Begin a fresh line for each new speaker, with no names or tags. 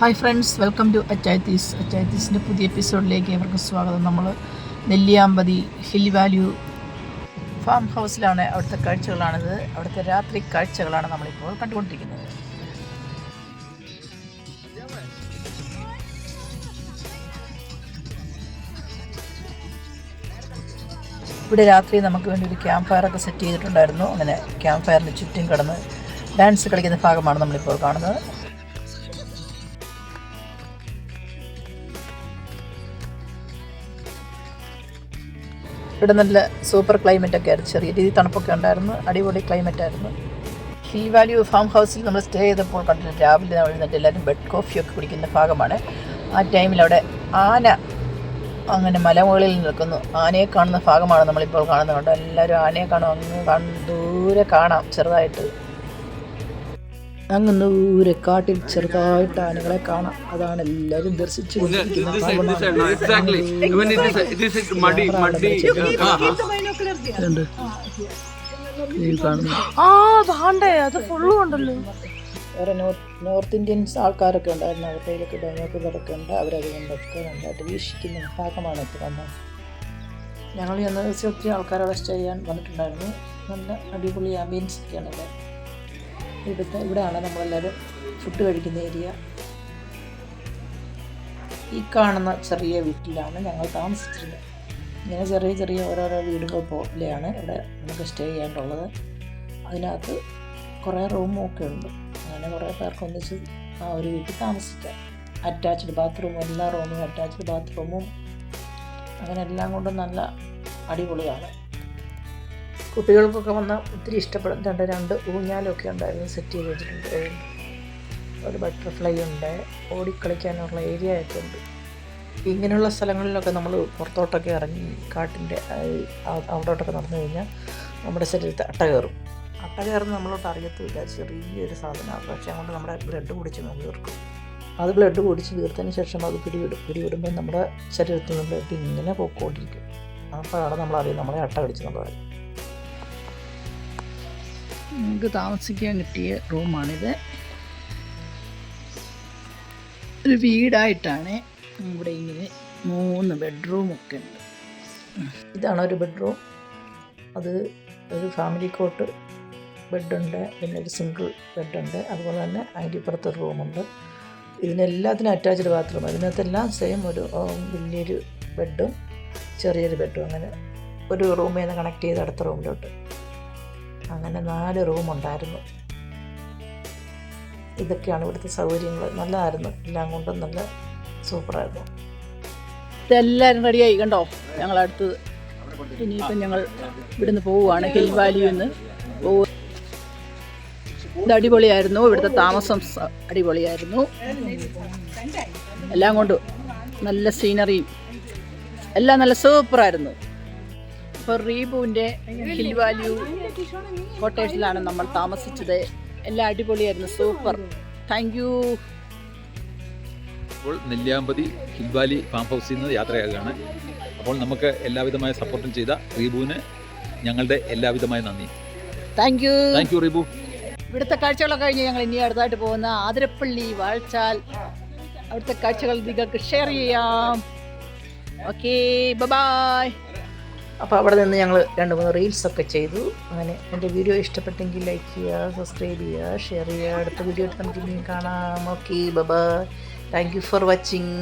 Hi friends welcome to Achayathees അച്ചായത്തീസിന്റെ പുതിയ എപ്പിസോഡിലേക്ക് ഏവർക്കും സ്വാഗതം. നമ്മൾ നെല്ലിയാമ്പതി ഹിൽ വാല്യൂ ഫാം ഹൗസിലാണ് അവിടുത്തെ കാഴ്ചകളാണിത്. അവിടുത്തെ രാത്രി കാഴ്ചകളാണ് നമ്മളിപ്പോൾ കണ്ടുകൊണ്ടിരിക്കുന്നത്. ഇവിടെ രാത്രി നമുക്ക് വേണ്ടി ഒരു ക്യാമ്പ് ഫയറൊക്കെ സെറ്റ് ചെയ്തിട്ടുണ്ടായിരുന്നു. അങ്ങനെ ക്യാമ്പ് ഫയറിന് ചുറ്റും കിടന്ന് ഡാൻസ് കളിക്കുന്ന ഭാഗമാണ് നമ്മളിപ്പോൾ കാണുന്നത്. ഇവിടെ നല്ല സൂപ്പർ ക്ലൈമറ്റ് ഒക്കെ ആയിരുന്നു. ചെറിയ രീതിയിൽ തണുപ്പൊക്കെ ഉണ്ടായിരുന്നു. അടിപൊളി ക്ലൈമറ്റ് ആയിരുന്നു. ഹിൽ വാല്യൂ ഫാം ഹൗസിൽ നമ്മൾ സ്റ്റേ ചെയ്തപ്പോൾ കണ്ടിട്ട് രാവിലെ നമ്മൾ എഴുന്നേറ്റ് എല്ലാവരും ബെഡ് കോഫിയൊക്കെ കുടിക്കുന്ന ഭാഗമാണ്. ആ ടൈമിൽ അവിടെ ആന അങ്ങനെ മലമുകളിൽ നിൽക്കുന്നു. ആനയെ കാണുന്ന ഭാഗമാണ് നമ്മളിപ്പോൾ കാണുന്നത്. എല്ലാവരും ആനയെ കാണും. അങ്ങ് ദൂരെ കാണാം. ചെറുതായിട്ട്. അങ്ങ് ദൂരെ കാട്ടിൽ ചെറുതായിട്ട് ആനകളെ കാണാം. അതാണ് എല്ലാവരും ദർശിച്ചു വേറെ നോർത്ത് ഇന്ത്യൻസ് ആൾക്കാരൊക്കെ ഉണ്ടായിരുന്നു. അവരുടെ കയ്യിലൊക്കെ ബൈനോക്കുലറൊക്കെ ഉണ്ട് അവരത് കൊണ്ടൊക്കെ നന്നായിട്ട് വീക്ഷിക്കുന്ന ഭാഗമാണ് ഇപ്പോൾ വന്നത് ഞങ്ങൾ ചെന്ന ദിവസം ഒത്തിരി ആൾക്കാരെ സ്റ്റേ ചെയ്യാൻ വന്നിട്ടുണ്ടായിരുന്നു. നല്ല അടിപൊളി ആംബിയൻസ് ഒക്കെയാണ് ഇവിടെ. ഇവിടുത്തെ ഇവിടെയാണ് നമ്മളെല്ലാവരും ഫുഡ് കഴിക്കുന്ന ഏരിയ ഈ കാണുന്ന ചെറിയ വീട്ടിലാണ് ഞങ്ങൾ താമസിച്ചിരുന്നത്. ഇങ്ങനെ ചെറിയ ചെറിയ ഓരോരോ വീടുകൾ പോലെയാണ് ഇവിടെ നമുക്ക് സ്റ്റേ ചെയ്യാനുള്ളത്. അതിനകത്ത് കുറേ റൂമും ഒക്കെ ഉണ്ട്. അങ്ങനെ കുറേ പേർക്ക് ഒന്നിച്ച് ആ ഒരു വീട്ടിൽ താമസിക്കാം. അറ്റാച്ച്ഡ് ബാത്റൂമും എല്ലാ റൂമും അറ്റാച്ച്ഡ് ബാത്റൂമും അങ്ങനെ എല്ലാം കൊണ്ടും നല്ല അടിപൊളിയാണ്. കുട്ടികൾക്കൊക്കെ വന്നാൽ ഒത്തിരി ഇഷ്ടപ്പെടും. രണ്ട് രണ്ട് ഊഞ്ഞാലൊക്കെ ഉണ്ടായിരുന്നു സെറ്റ് ചെയ്ത് വെച്ചിട്ടുണ്ട്. ഒരു ബട്ടർഫ്ലൈ ഉണ്ട് ഓടിക്കളിക്കാനുള്ള ഏരിയ ഒക്കെ ഉണ്ട് ഇങ്ങനെയുള്ള സ്ഥലങ്ങളിലൊക്കെ നമ്മൾ പുറത്തോട്ടൊക്കെ ഇറങ്ങി കാട്ടിന്റെ അവിടോട്ടൊക്കെ നടന്നു കഴിഞ്ഞാൽ നമ്മുടെ ശരീരത്തിൽ അട്ട കയറും. അട്ട കയറുന്ന നമ്മളോട്ട് അറിയത്തില്ല ചെറിയൊരു സാധനമാണ് പക്ഷേ അതുകൊണ്ട് നമ്മുടെ ബ്ലഡ് കുടിച്ച് നമ്മൾ തീർക്കും അത് ബ്ലഡ് കുടിച്ച് തീർത്തതിന് ശേഷം അത് പിടിവിടും. പിടിവിടുമ്പോൾ നമ്മുടെ ശരീരത്തിൽ നിന്ന് ബ്ലഡ് ഇങ്ങനെ പോയിക്കൊണ്ടിരിക്കും അപ്പോഴാണ് നമ്മളറിയാം. നമ്മളെ അട്ട കടിച്ചെന്നുള്ളത് നമുക്ക് താമസിക്കാൻ കിട്ടിയ റൂമാണിത്. ഒരു വീടായിട്ടാണ് ഇവിടെ ഇങ്ങനെ മൂന്ന് ബെഡ്റൂമൊക്കെ ഉണ്ട്. ഇതാണ് ഒരു ബെഡ്റൂം. അത് ഒരു ഫാമിലി കോട്ട് ബെഡുണ്ട് പിന്നെ ഒരു സിംഗിൾ ബെഡുണ്ട്. അതുപോലെ തന്നെ അതിന്റെ ഇപ്പുറത്തൊരു റൂമുണ്ട്. ഇതിനെല്ലാത്തിനും അറ്റാച്ച്ഡ് ബാത്റൂം. അതിനകത്തെല്ലാം സെയിം ഒരു വലിയൊരു ബെഡും ചെറിയൊരു ബെഡും. അങ്ങനെ ഒരു റൂമിൽ നിന്ന് കണക്ട് ചെയ്ത് അടുത്ത റൂമിലോട്ട്. അങ്ങനെ നാല് റൂമുണ്ടായിരുന്നു ഇതൊക്കെയാണ് ഇവിടുത്തെ സൗകര്യങ്ങൾ. നല്ലതായിരുന്നു. എല്ലാം കൊണ്ടും നല്ല സൂപ്പറായിരുന്നു. ഇതെല്ലാവരും റെഡിയായി കണ്ടോ? ഞങ്ങൾ അടുത്തത്. ഇനിയിപ്പം ഞങ്ങൾ ഇവിടുന്ന് പോവുകയാണ്. ഹിൽ വാലിയിൽ നിന്ന് ഇത് അടിപൊളിയായിരുന്നു. ഇവിടുത്തെ താമസം അടിപൊളിയായിരുന്നു. എല്ലാം കൊണ്ടും നല്ല സീനറിയും എല്ലാം നല്ല സൂപ്പറായിരുന്നു ഇപ്പോൾ റീബുവിന്റെ ഹിൽ വാല്യൂ കോട്ടേഴ്സിലാണ് നമ്മൾ താമസിച്ചത്. എല്ലാം അടിപൊളിയായിരുന്നു. സൂപ്പർ താങ്ക് യു
ഇപ്പോൾ നെല്ലിയാമ്പതി ഹിൽവാലി ഫാം ഹൗസിൽ നിന്ന് യാത്രയാകുകയാണ്. അപ്പോൾ നമുക്ക് എല്ലാവിധമായ സപ്പോർട്ടും ചെയ്ത റീബുവിന് ഞങ്ങളുടെ എല്ലാവിധമായ നന്ദി.
Thank you
thank you Reebu
ഇവിടുത്തെ കാഴ്ചകളൊക്കെ കഴിഞ്ഞ് ഞങ്ങൾ ഇനി അടുത്തായിട്ട് പോകുന്ന ആതിരപ്പള്ളി വാഴ്ചാൽ. അവിടുത്തെ കാഴ്ചകൾ നിങ്ങൾക്ക് ഷെയർ ചെയ്യാം. ഓക്കെ ബൈ അപ്പോൾ അവിടെ നിന്ന് ഞങ്ങൾ രണ്ട് മൂന്ന് റീൽസൊക്കെ ചെയ്തു. അങ്ങനെ എന്റെ വീഡിയോ ഇഷ്ടപ്പെട്ടെങ്കിൽ ലൈക്ക് ചെയ്യുക സബ്സ്ക്രൈബ് ചെയ്യുക ഷെയർ ചെയ്യുക. അടുത്ത വീഡിയോ നമുക്ക് ഇനിയും കാണാം. Okay bye thank you for watching